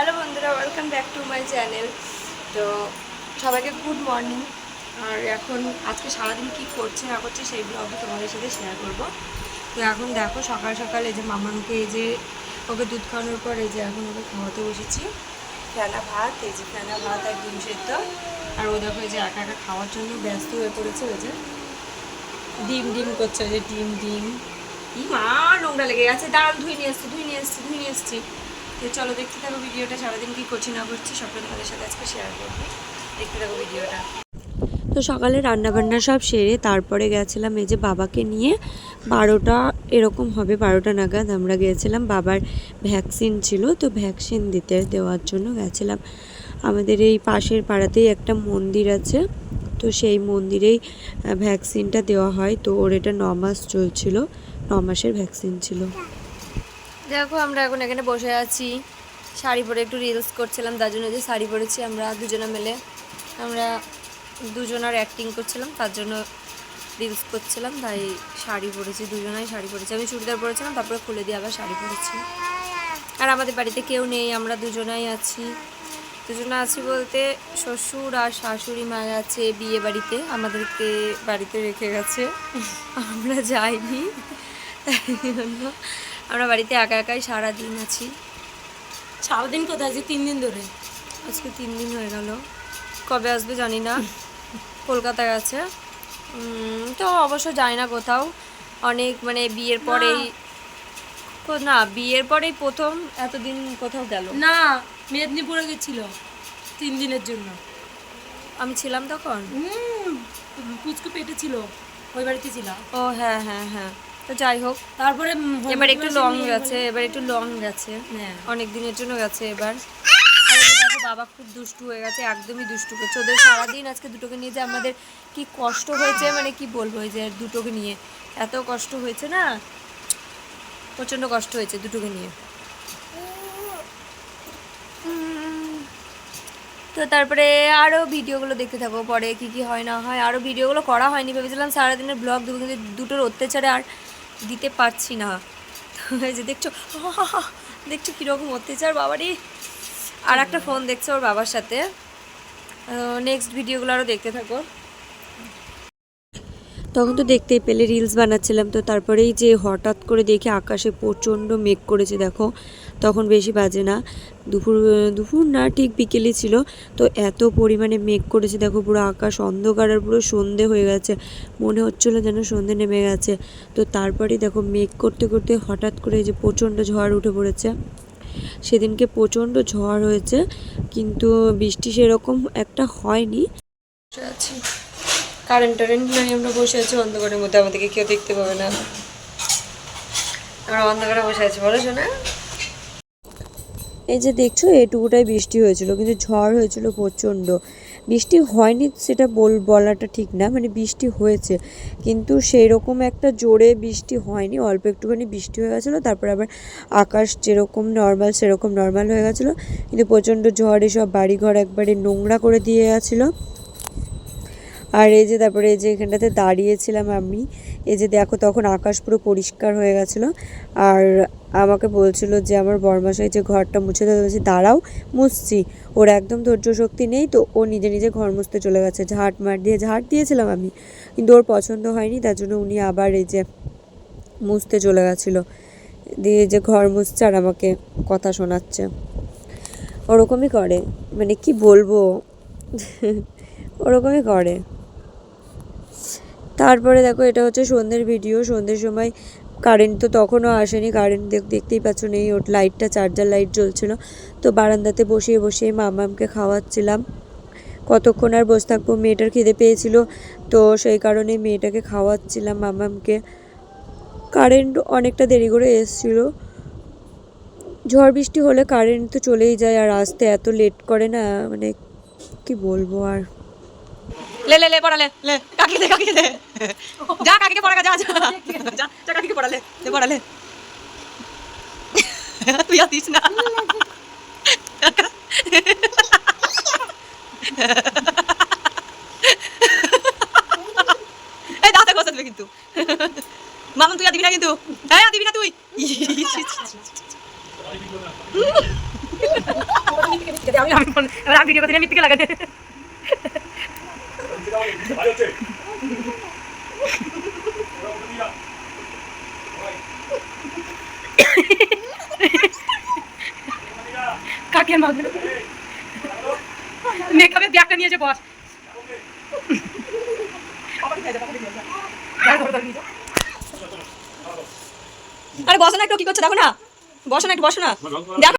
Hello বন্ধুরা welcome back to my channel তো সবাইকে গুড মর্নিং আর এখন আজকে সারাদিন কি করছে না করছে সেই ব্লগটা তোমাদের সাথে শেয়ার করব। তো এখন দেখো সকাল সকাল এই যে মামাকে এই যে ওকে দুধ খাওয়ানোর পর এই যে এখন ওকে খাওয়াতে বসেছি। ফেনা ভাত, এই যে ফেনা ভাত আর ডিম সেদ্ধ। আর ও দেখো এই যে একা একা খাওয়ার জন্য ব্যস্ত হয়ে পড়েছে ওই যে ডিম ডিম করছে ওই যে ডিম ডিম। মা নোংরা লেগে গেছে। দাঁড়ান ধুই নিয়ে এসছি ধুই নিয়ে এসছি ধুই নিয়ে এসছি তো চলো দেখতে থাকো ভিডিওটা, সারাদিন কি করছি না করছি সবটা তোমাদের সাথে আজকে শেয়ার করব। দেখতে থাকো ভিডিওটা। তো সকালে রান্নাবান্না সব সেরে তারপরে গেছিলাম এই যে বাবাকে নিয়ে। বারোটা এরকম হবে, বারোটা নাগাদ আমরা গিয়েছিলাম বাবার ভ্যাকসিন ছিল, তো ভ্যাকসিন দিতে দেওয়ার জন্য গেছিলাম। আমাদের এই পাশের পাড়াতেই একটা মন্দির আছে, তো সেই মন্দিরেই ভ্যাকসিনটা দেওয়া হয়, তো ওর এটা ন মাস চলছিল ন মাসের ভ্যাকসিন ছিল। দেখো, আমরা এখন এখানে বসে আছি। শাড়ি পরে একটু রিলস করছিলাম, তার জন্য যে শাড়ি পরেছি আমরা দুজনে মিলে। আমরা দুজনার অ্যাক্টিং করছিলাম, তার জন্য রিলস করছিলাম, তাই শাড়ি পরেছি, দুজনাই শাড়ি পরেছি। আমি চুড়িদার পরেছিলাম, তারপরে খুলে দিয়ে আবার শাড়ি পরেছি। আর আমাদের বাড়িতে কেউ নেই, আমরা দুজনাই আছি। দুজনে আছি বলতে শ্বশুর আর শাশুড়ি মা আছে বিয়ে বাড়িতে, আমাদেরকে বাড়িতে রেখে গেছে। আমরা যাইনি আমরা বাড়িতে একা একাই সারা দিন আছি। সারাদিন কোথায় আছি? তিন দিন ধরে। আজকে তিন দিন হয়ে গেল। কবে আসবে জানি না। কলকাতায় আছে। তো অবশ্য যাই না কোথাও। অনেক মানে বিয়ের পরেই না বিয়ের পরেই প্রথম এতদিন কোথাও গেল। না মেদিনীপুরে গেছিল তিন দিনের জন্য। আমি ছিলাম তখন? পুচকু পেটে ছিল। ওই বাড়িতে ছিলাম। ও হ্যাঁ হ্যাঁ হ্যাঁ। তো যাই হোক তারপরে এবার একটু লং গেছে এবার একটু লং গেছে। হ্যাঁ। অনেক দিনের জন্য গেছে এবার। বাবা খুব দুষ্টু হয়ে গেছে একদমই দুষ্টু করছে। ওদের সারাদিন আজকে দুটোকে নিয়ে যে আমাদের কি কষ্ট হয়েছে মানে কি বলব যে দুটোকে নিয়ে। এত কষ্ট হয়েছে না? প্রচণ্ড কষ্ট হয়েছে দুটোকে নিয়ে। তো তারপরে আরও ভিডিওগুলো দেখতে থাকো পরে কি কি হয় না হয়। আরও ভিডিওগুলো করা হয়নি ভেবেছিলাম সারাদিনের ব্লগ দেবো কিন্তু দুটোর অত্যাচারে আর দিতে পারছি না। যে দেখছ দেখছ কীরকম অত্যাচার বাবারই আর একটা ফোন দেখছ ওর বাবার সাথে। নেক্সট ভিডিওগুলো আরও দেখতে থাকো। তখন তো দেখতেই পেলে রিলস বানাচ্ছিলাম তো। তারপরেই যে হঠাৎ করে দেখে আকাশে প্রচণ্ড মেঘ করেছে দেখো। তখন বেশি বাজে না। দুপুর দুপুর না, ঠিক বিকেলই ছিল। তো এত পরিমাণে মেঘ করেছে, দেখো পুরো আকাশ অন্ধকার আর পুরো সন্ধে হয়ে গেছে। মনে হচ্ছিল যেন সন্ধে নেমে গেছে। তো তারপরে দেখো মেঘ করতে করতে হঠাৎ করে যে প্রচণ্ড ঝড় উঠে পড়েছে। সেদিনকে প্রচণ্ড ঝড় হয়েছে, কিন্তু বৃষ্টি সেরকম একটা হয়নি। আছি। কারেন্ট টারেন্ট নাই, আমরা বসে আছি অন্ধকারের মধ্যে। আমাদেরকে কেউ দেখতে পাবে না। আমরা অন্ধকারে বসে আছি। বলো শোনা এই যে দেখছ, এটুকুটাই বৃষ্টি হয়েছিল, কিন্তু ঝড় হয়েছিল প্রচণ্ড। বৃষ্টি হয়নি সেটা বল, বলাটা ঠিক না মানে বৃষ্টি হয়েছে। কিন্তু সেই রকম একটা জোরে বৃষ্টি হয়নি, অল্প একটুখানি বৃষ্টি হয়ে গেছিল, তারপর আবার আকাশ যেরকম নর্মাল সেরকম নর্মাল হয়ে গেছিল। কিন্তু প্রচণ্ড ঝড়, এসব বাড়িঘর একবারে নোংরা করে দিয়ে গেছিল। আর এই যে তারপরে এই যে এখানটাতে দাঁড়িয়েছিলাম আমি, এই যে দেখো তখন আকাশ পুরো পরিষ্কার হয়ে গেছিল। আর আমাকে বলছিল যে আমার বরমাসাই যে ঘরটা মুছে দেওয়া বলছি দাঁড়াও, মুছছি। ওর একদম ধৈর্য শক্তি নেই তো ও নিজে নিজে ঘর মুছতে চলে গেছে। ঝাঁট মার দিয়ে, ঝাঁট দিয়েছিলাম আমি, কিন্তু ওর পছন্দ হয়নি, তার জন্য উনি আবার এই যে মুছতে চলে গেছিল। দিয়ে যে ঘর মুছছে আর আমাকে কথা শোনাচ্ছে। ওরকমই করে মানে কি বলব? ওরকমই করে। তারপরে দেখো এটা হচ্ছে সন্ধ্যের ভিডিও সন্ধ্যের সময় কারেন্ট তো তখনও আসেনি কারেন্ট দেখতেই পাচ্ছ নেই, ওর লাইটটা চার্জার লাইট জ্বলছিল। তো বারান্দাতে বসিয়ে বসিয়ে মামামকে খাওয়াচ্ছিলাম। কতক্ষণ আর বসে থাকব? মেয়েটার খিদে পেয়েছিল, তো সেই কারণে মেয়েটাকে খাওয়াচ্ছিলাম মামামকে। কারেন্ট অনেকটা দেরি করে এসেছিল। ঝড় বৃষ্টি হলে কারেন্ট তো চলেই যায়, আর আসতে এত লেট করে না মানে কি বলব আর। লে লে লে পড়ালে লে কাকি দে কাকি দে যা কাকিকে পড়া যা যা যা যা কাকিকে পড়ালে লে পড়ালে তুই আসিস না এই দাঁতে ঘষে দেবে কিন্তু মামন তুই আর দিবি না কিন্তু হ্যাঁ দিবি না তুই আমি ভিডিও করতে মিথ্যে লাগাতে কাকে মাগবে মেকআপের ব্যাগটা নিয়েছে বস। আরে বসো না একটু, কি করছ? দেখো না। বসো না একটু, বসো না। দেখো